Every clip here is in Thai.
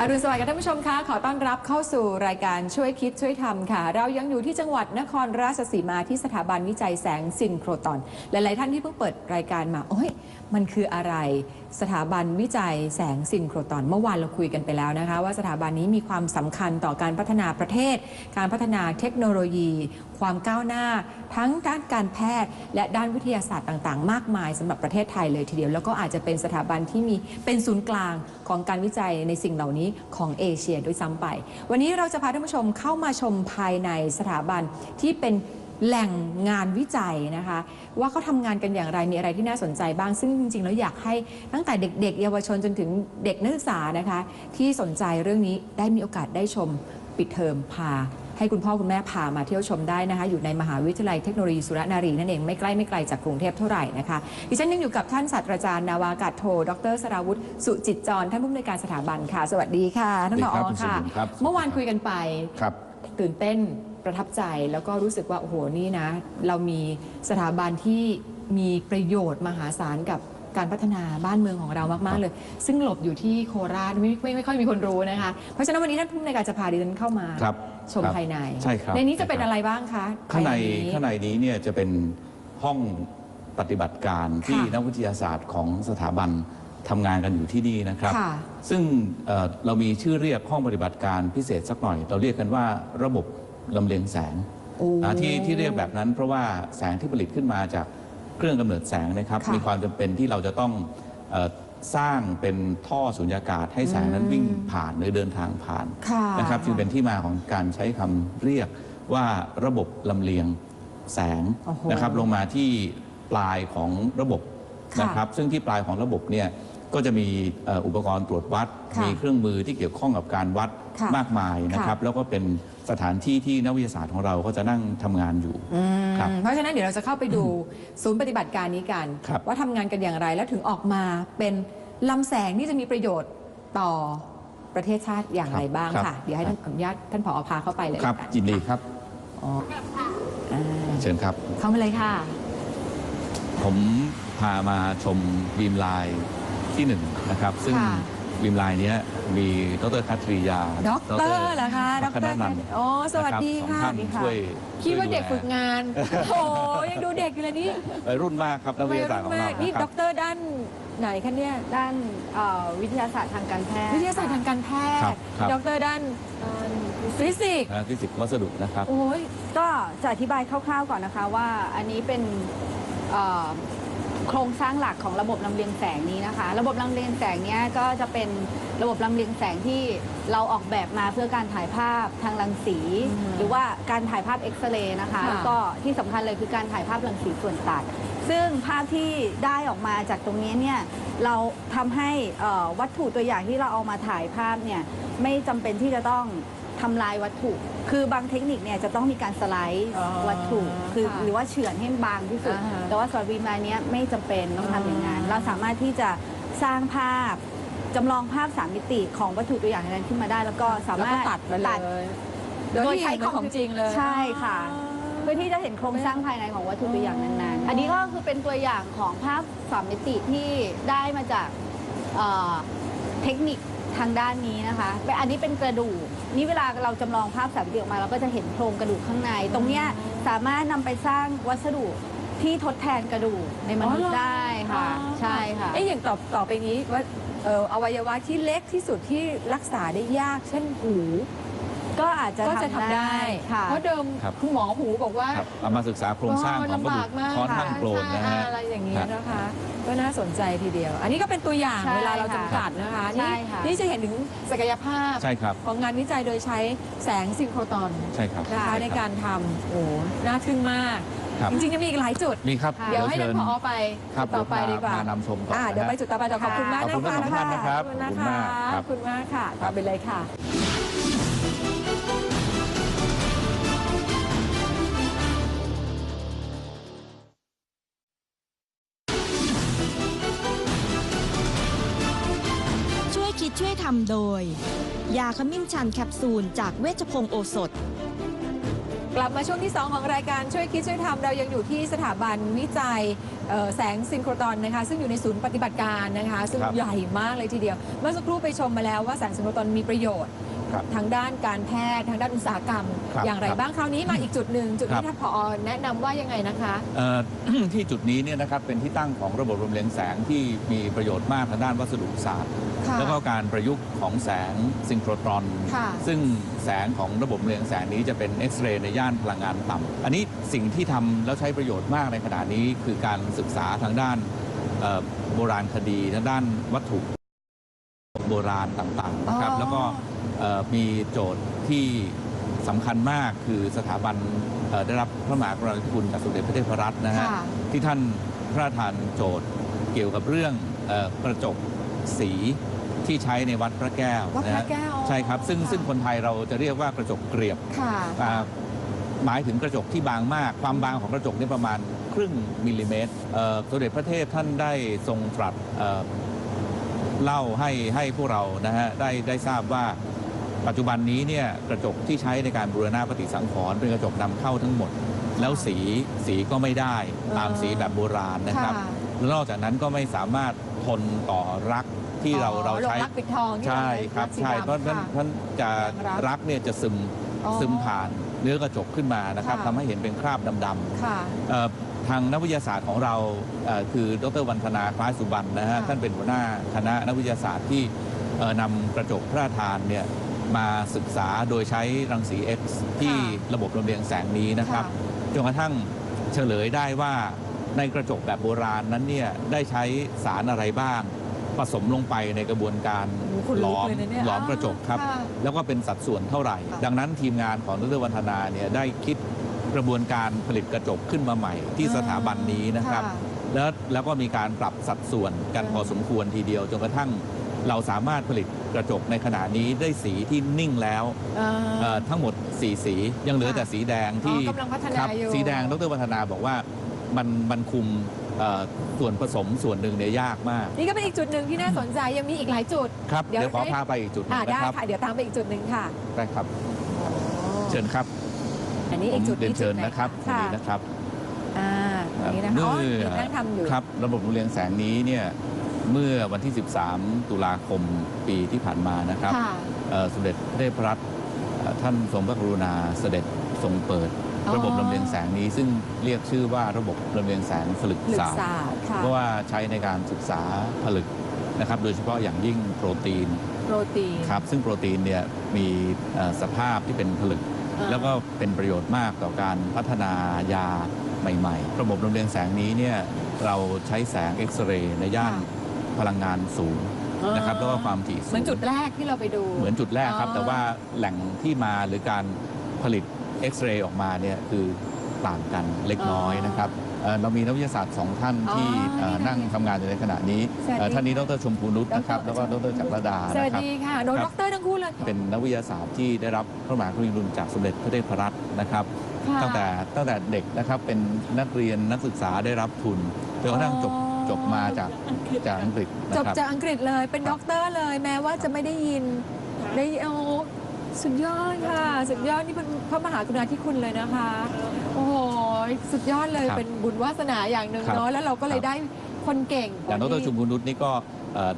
อรุณสวัสดิ์ค่ะท่านผู้ชมคะขอต้อนรับเข้าสู่รายการช่วยคิดช่วยทำค่ะ เรายังอยู่ที่จังหวัดนครราชสีมาที่สถาบันวิจัยแสงซินโครตอน หลาย ๆ ท่านที่เพิ่งเปิดรายการมาโอ้ยมันคืออะไร สถาบันวิจัยแสงซินโครตอน เมื่อวานเราคุยกันไปแล้วนะคะ ว่าสถาบันนี้มีความสำคัญต่อการพัฒนาประเทศ การพัฒนาเทคโนโลยี ความก้าวหน้า ทั้งด้านการแพทย์ และด้านวิทยาศาสตร์ต่าง ๆ มากมายสำหรับประเทศไทยเลยทีเดียวแล้วก็อาจจะเป็นสถาบันที่มีเป็นศูนย์กลางของการวิจัยในสิ่งเหล่านี้ของเอเชียด้วยซ้ำไป วันนี้เราจะพาท่านผู้ชมเข้ามาชมภายในสถาบันที่เป็นแหล่งงานวิจัยนะคะ ว่าเขาทำงานกันอย่างไรมีอะไรที่น่าสนใจบ้าง ซึ่งจริง ๆ แล้วอยากให้ตั้งแต่เด็ก ๆ เยาวชนจนถึงเด็กนักศึกษานะคะ ที่สนใจเรื่องนี้ได้มีโอกาสได้ชมปิดเทอมพา ให้คุณพ่อคุณแม่พามาเที่ยวชมได้นะคะ อยู่ในมหาวิทยาลัยเทคโนโลยีสุรนารีนั่นเองไม่ใกล้ไม่ไกลจากกรุงเทพเท่าไหร่นะคะดิฉันยังอยู่กับท่านศาสตราจารย์นาวากาศโท ดรสราวุฒิสุจิตจรท่านผู้อำนวยการสถาบันค่ะ สวัสดีค่ะท่านผอสวัสดีครับค่ะคุณสุขุมครับเมื่อวานคุยกันไปครับตื่นเต้นประทับใจแล้วก็รู้สึกว่าโอ้โหนี่นะ เรามีสถาบันที่มีประโยชน์มหาศาลกับการพัฒนาบ้านเมืองของเรามาก ๆ เลย ซึ่งหลบอยู่ที่โคราชไม่ไม่ไม่ค่อยมีคนรู้นะคะ เพราะฉะนั้นวันนี้ท่านผู้ในวยการจะพาดิฉันเข้ามาครับ ชมครับภายในใช่ครับในนี้จะเป็นใช่ครับ อะไรบ้างคะข้างในภยข้างในนี้เนี่ยจะเป็นห้องปฏิบัติการที่ค่ะนักวิทยาศาสตร์ของสถาบันทำงานกันอยู่ที่นี่นะครับ ค่ะ ซึ่งเอ่อเรามีชื่อเรียกห้องปฏิบัติการพิเศษสักหน่อย เราเรียกกันว่าระบบลำเลียงแสงโอ้อ่าที่ที่เรียกแบบนั้น เพราะว่าแสงที่ผลิตขึ้นมาจากเครื่องกำเนิดแสงนะครับ ค่ะมีความจำเป็นที่เราจะต้องเอ่อ สร้างเป็นท่อสุญญากาศให้แสงนั้นวิ่งผ่านหรือเดินทางผ่านค่ะนะครับจึงเป็นที่มาของการใช้คำเรียกว่าระบบลำเลียงแสงโอ้โหนะครับลงมาที่ปลายของระบบค่ะนะครับซึ่งที่ปลายของระบบเนี่ยก็จะมีเอ่ออุปกรณ์ตรวจวัดค่ะมีเครื่องมือที่เกี่ยวข้องกับการวัดค่ะมากมายนะครับแล้วก็เป็นสถานที่ที่นักวิทยาศาสตร์ของเราก็จะนั่งทำงานอยู่อืมครับเพราะฉะนั้นเดี๋ยวเราจะเข้าไปดูศูนย์ปฏิบัติการนี้กันครับว่าทำงานกันอย่างไรแล้วถึงออกมาเป็น ลำแสงที่จะมีประโยชน์ต่อประเทศชาติอย่างไรบ้างครับค่ะ เดี๋ยวให้ท่านอนุญาตท่านผอพาเข้าไปเลยครับกันยินดีครับอ๋ออ่าเชิญครับ เข้ามาเลยค่ะ ผมพามาชมบีมไลน์ที่หนึ่งนะครับ ซึ่งค่ะ บีมไลน์เนี้ยมีดรคัตรียาด็อกเตอร์เหรอคะด็ด็ออกกเตเตออร์ร์นันท์โอ้สวัสดีนะค่ะรับสองท่านช่วยคิดว่าช่ยเด็กแลฝึกงานโอ้ยังดูเด็กอยู่เลยนี่วัยรุ่นมากครับนักวิทยาศาสตร์ของเรานี่นะคด็รัอบกเตอร์ด้านไหนคะเนี่ยด้านเอ่อวิทยาศาสตร์ทางการแพทย์วิทยาศาสตร์ทางการแพทครับย์ครับด็อกเตอร์ด้านด้านฟิสิกส์นะฟิสิกส์วัสดุนะครับโอ้ยก็จะอธิบายคร่าวๆก่อนนะคะว่าอันนี้เป็นเอ่อ โครงสร้างหลักของระบบลำเลียงแสงนี้นะคะ ระบบลำเลียงแสงเนี้ยก็จะเป็นระบบลำเลียงแสงที่เราออกแบบมาเพื่อการถ่ายภาพทางรังสีอืมหรือว่าการถ่ายภาพเอ็กซเรย์นะคะค่ะแล้วก็ที่สำคัญเลยคือการถ่ายภาพรังสีส่วนตัด ซึ่งภาพที่ได้ออกมาจากตรงนี้เนี่ยเราทำให้เอ่อวัตถุตัวอย่างที่เราเอามาถ่ายภาพเนี่ยไม่จำเป็นที่จะต้อง ทำลายวัตถุ คือบางเทคนิคเนี่ยจะต้องมีการสไลด์อ๋อวัตถุ คือค่ะหรือว่าเฉือนให้บางที่สุด อ่าฮะแต่ว่าสอดวีมาเนี้ยไม่จำเป็นต้องทำอย่างนั้นอ๋อเราสามารถที่จะสร้างภาพจำลองภาพสามมิติของวัตถุตัวอย่างนั้นขึ้นมาได้ แล้วก็สาแล้วมารก็ถตัดมาเลยโดยโดยที่ใช้ใช้ของจริงเลย ใช่ค่ะ เพื่อที่จะเห็นโครงสร้างภายในของวัตถุตัวอย่างนั้นๆ อันนี้ก็คือเป็นตัวอย่างของภาพสามมิติที่ได้มาจากเอ่อเทคนิค ทางด้านนี้นะคะแต่อันนี้เป็นกระดูก นี่เวลาเราจำลองภาพสามมิติออกมาเราก็จะเห็นโครงกระดูกข้างใน ตรงเนี้ยสามารถนำไปสร้างวัสดุที่ทดแทนกระดูกในมนุษย์ได้ค่ะใช่ค่ะ เอ้ยอย่างต่อต่อไปนี้ว่าเอ่ออวัยวะที่เล็กที่สุดที่รักษาได้ยาก เช่นหู ก็อาจจะก็จะทำได้ค่ะ เพราะเดิมครับ คุณหมอหูบอกว่า ครับเอามาศึกษาโครงสร้างของกระลำดูบากกมากค้อนทั้งโกลนนะฮะใช่อะไรอย่างนี้ครับนะคะ ก็น่าสนใจทีเดียว อันนี้ก็เป็นตัวอย่างใช่เวลาเราค่ะจำกัดนะคะใช่นี่ค่ะ นี่จะเห็นถึงศักยภาพใช่ครับ ของงานวิจัยโดยใช้แสงซิงโครตอนใช่ครับนะคะค่ะในการทำโอ้น่าทึ่งมาก ครับจริงๆจะมีอีกหลายจุด มีครับค่ะเดี๋ยวให้เชิท่านญผอไปครับต่อไปดีกว่ามานำชมต่ออ่านะฮะเดี๋ยวไปจุดต่อไปแต่ขอบคุณมากขอบคุณนะทั้งสองท่านนะครับขอบคุณนะขอบคุณคะมากคขรัอบบคุณมากค่ะต่อไปเลยค่ะ ช่วยคิดช่วยทำโดย ยาขมิ้นชันแคปซูลจากเวชพงศ์โอสถ กลับมาช่วงที่ 2 ของรายการช่วยคิดช่วยทำเรายังอยู่ที่สถาบันวิจัยเอ่อแสงซินโครตอนนะคะซึ่งอยู่ในศูนย์ปฏิบัติการนะคะ ซึ่งครับ ใหญ่มากเลยทีเดียว เมื่อสักครู่ไปชมมาแล้วว่าแสงซินโครตอนมีประโยชน์ ครับทางด้านการแพทย์ทางด้านอุตสาหกรรม ครับอย่างไรครับบ้างคราวนี้มาอีกจุดหนึ่งจุดครันี้บท่านผอแนะนำว่ายังไงนะคะ เอ่อ ที่จุดนี้เนี่ยนะครับเป็นที่ตั้งของระบบรวมเรืองแสงที่มีประโยชน์มากทางด้านวัสดุศาสตร์ ค่ะ แล้วก็การประยุกต์ของแสงซิงโครตรอน ค่ะ ซึ่งแสงของระบบเรืองแสงนี้จะเป็นเอ็กซเรย์ในย่านพลังงานต่ำอันนี้สิ่งที่ทำแล้วใช้ประโยชน์มากในขณะนี้คือการศึกษาทางด้านเอ่อโบราณคดีทางด้านวัตถุโบราณต่างๆนะครับ อ๋อแล้วก็เอ่อ มีโจทย์ที่สำคัญมากคือสถาบันเอ่อได้รับพระมหากรุณาธิคุณจากสมเด็จพระเทพรัตน์นะฮะค่ะที่ท่านพระราชทานโจทย์เกี่ยวกับเรื่องเอ่อกระจกสีที่ใช้ในวัดพระแก้ววัดพระนะฮะแก้วใช่ครับซึ่งค่ะซึ่งคนไทยเราจะเรียกว่ากระจกเกลียบค่ะอ่าหมายถึงกระจกที่บางมาก ความบางของกระจกนี่ประมาณครึ่งมิลลิเมตรเอ่อสมเด็จพระเทพท่านได้ทรงตรัสเอ่อเล่าให้ให้พวกเรานะฮะได้ได้ทราบว่า ปัจจุบันนี้เนี่ยกระจกที่ใช้ในการบูรณะปฏิสังขรณ์เป็นกระจกนำเข้าทั้งหมด แล้วสีสีก็ไม่ได้ตามสีแบบโบราณนะครับค่ะแล้วนอกจากนั้นก็ไม่สามารถทนต่อรักที่เราอ๋อเราใช้โงรักปิดทองที่ใช่ครับเาใช่กสีดำเพราะฉะนั้นค่ะเพราะฉะนั้นจะแรงรักรักเนี่ยจะซึมอ๋อ ซึมผ่านเนื้อกระจกขึ้นมานะครับค่ะ ทำให้เห็นเป็นคราบดำค่ะๆเอ่อทางนักวิทยาศาสตร์ของเราเอ่อคือดรวันธนาคล้ายสุบรรณนะฮะค่ะท่านเป็นหัวหน้าคณะนักวิทยาศาสตร์ที่เอ่อนำกระจกพระราชทานเนี่ย มาศึกษาโดยใช้รังสี X ที่ระบบลำเลียงแสงนี้นะครับจนกระทั่งเฉลยได้ว่าในกระจกแบบโบราณนั้นเนี่ยได้ใช้สารอะไรบ้าง ผสมลงไปในกระบวนการโอ้โหขนหลลุกอมเลยนะเนี่ยหลอมกระจกครับค่ะแล้วก็เป็นสัดส่วนเท่าไหร่ค่ะดังนั้นทีมงานของดรวันธนาเนี่ยได้คิดกระบวนการผลิตกระจกขึ้นมาใหม่ที่สถาบันนี้นะครับค่ะแล้วแล้วก็มีการปรับสัดส่วนกันอืมพอสมควรทีเดียวจนกระทั่ง เราสามารถผลิตกระจกในขณะนี้ได้สีที่นิ่งแล้วเอ่อ เอ่อทั้งหมด 4 สียังเหลือค่ะแต่สีแดงที่อ๋อกำลังพัฒนาครับอยู่ สีแดงดรวัฒนาบอกว่ามันมันคุมเอ่อส่วนผสมส่วนหนึ่งเนี่ยยากมากนี่ก็เป็นอีกจุดหนึ่งที่น่าสนใจยังมีอีกหลายจุด ครับเดี๋ยวเดี๋ยวขอได้ พาไปอีกจุดหนึอ่างได้นะครับค่ะ เดี๋ยวตามไปอีกจุดหนึ่งค่ะได้ครับ เชิญครับอันนี้ผอีมกจุดเรียนเชิญจุดไหนะครับตรงค่ะนี้นะครับ อ่าตรงนี้นะคะอ๋อนี่นั่งทำอยู่ ครับระบบโรงเรียนแสงนี้เนี่ย เมื่อวันที่ 13 ตุลาคมปีที่ผ่านมานะครับค่ะเอ่อสมเด็จพระเทพรัตน์เอ่อท่านทรงพระกรุณาเสด็จทรงเปิดอ๋อระบบลำเลียงแสงนี้ซึ่งเรียกชื่อว่าระบบลำเลียงแสงผลึกหลึกศาสตร์ศาสตร์ค่ะเพราะว่าใช้ในการศึกษาผลึกนะครับโดยเฉพาะอย่างยิ่งโปรตีนโปรตีนครับซึ่งโปรตีนเนี่ยมีเอ่อสภาพที่เป็นผลึกอ่าแล้วก็เป็นประโยชน์มากต่อการพัฒนายาใหม่ ๆ ระบบลำเลียงแสงนี้เนี่ยเราใช้แสงเอ็กซเรย์ในย่าน พลังงานสูงนะครับแล้วก็ความถี่สูงเหมือนจุดแรกที่เราไปดู เหมือนจุดแรกครับอ๋อแต่ว่าแหล่งที่มาหรือการผลิตเอ็กซเรย์ออกมาเนี่ยคือต่างกันเล็กน้อยนะครับเอ่อเรามีนักวิทยาศาสตร์สองท่านที่เอ่อนั่งทำงานอยู่ในขณะนี้สวัสดีเอ่อท่านนี้ดรชมพูนุชนะครับดรแล้วก็ดรจักรดาสวัสนะครับดีค่ะโดนครับด็อกเตอร์ทั้งคู่เลย เป็นนักวิทยาศาสตร์ที่ได้รับพระมหากรุณาธิคุณจากสมเด็จพระเทพรัตน์นะครับค่ะตั้งแต่ตั้งแต่เด็กนะครับเป็นนักเรียนนักศึกษาได้รับทุนจนกระทั่งจบอ๋อ จบมาจากจากอังกฤษจนะบครับ จากอังกฤษเลยเป็นด็อกเตอร์เลย แม้ว่าจะไม่ได้ยินได้โอ้สุดยอดค่ะ สุดยอดนี่เป็นพระมหากรุณาธิคุณเลยนะคะ โอ้โหสุดยอดเลยครับเป็นบุญวาสนาอย่างหนึ่งครับเนาะแล้วเราก็เลยครับ ได้คนเก่งอย่างดรชมพูนุชนี่ก็เอ่อ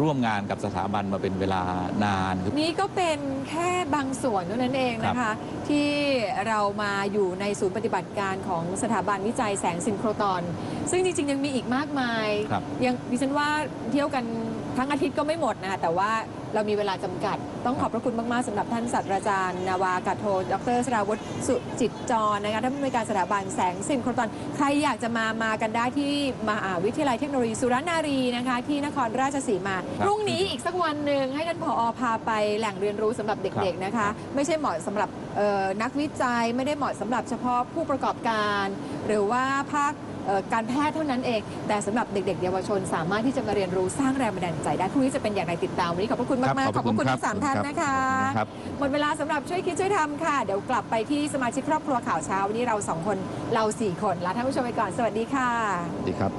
ร่วมงานกับสถาบันมาเป็นเวลานานคือนี่ก็เป็นแค่บางส่วนเท่านั้นเองนะคะ ที่เรามาอยู่ในศูนย์ปฏิบัติการของสถาบันวิจัยแสงซินโครตอน ซึ่งจริง ๆ ยังมีอีกมากมายครับยังดิฉันว่าเที่ยวกันทั้งอาทิตย์ก็ไม่หมดนะคะแต่ว่า เรามีเวลาจำกัด ต้องขอบพระคุณมากๆสำหรับท่านศาสตราจารย์นาวากาโท ดรสราวุฒิสุจิตจรนะคะท่านผู้อำนวยการสถาบันแสงซินโครตอน ใครอยากจะมามากันได้ที่มหาวิทยาลัยเทคโนโลยีสุรนารีนะคะ ที่นครราชสีมาครับพรุ่งนี้อีกสักวันหนึ่งให้ท่านผอพาไปแหล่งเรียนรู้สำหรับเด็กๆนะคะ ไม่ใช่เหมาะสำหรับเอ่อนักวิจัยไม่ได้เหมาะสำหรับเฉพาะผู้ประกอบการ หรือว่าภาคเอ่อ การแพทย์เท่านั้นเอง แต่สำหรับเด็กๆ เยาวชน สามารถที่จะมาเรียนรู้สร้างแรงบันดาลใจได้พรุ่งนี้จะเป็นอย่างไรติดตามวันนี้ขอบพระคุณมากๆขอบพระคุณทั้งสามท่านนะคะครับหมดเวลาสำหรับช่วยคิดช่วยทำค่ะ เดี๋ยวกลับไปที่สมาชิกครอบครัวข่าวเช้าวันนี้เราสองคนเราสี่คนลาท่านผู้ชมไปก่อนสวัสดีค่ะสวัสดีครับ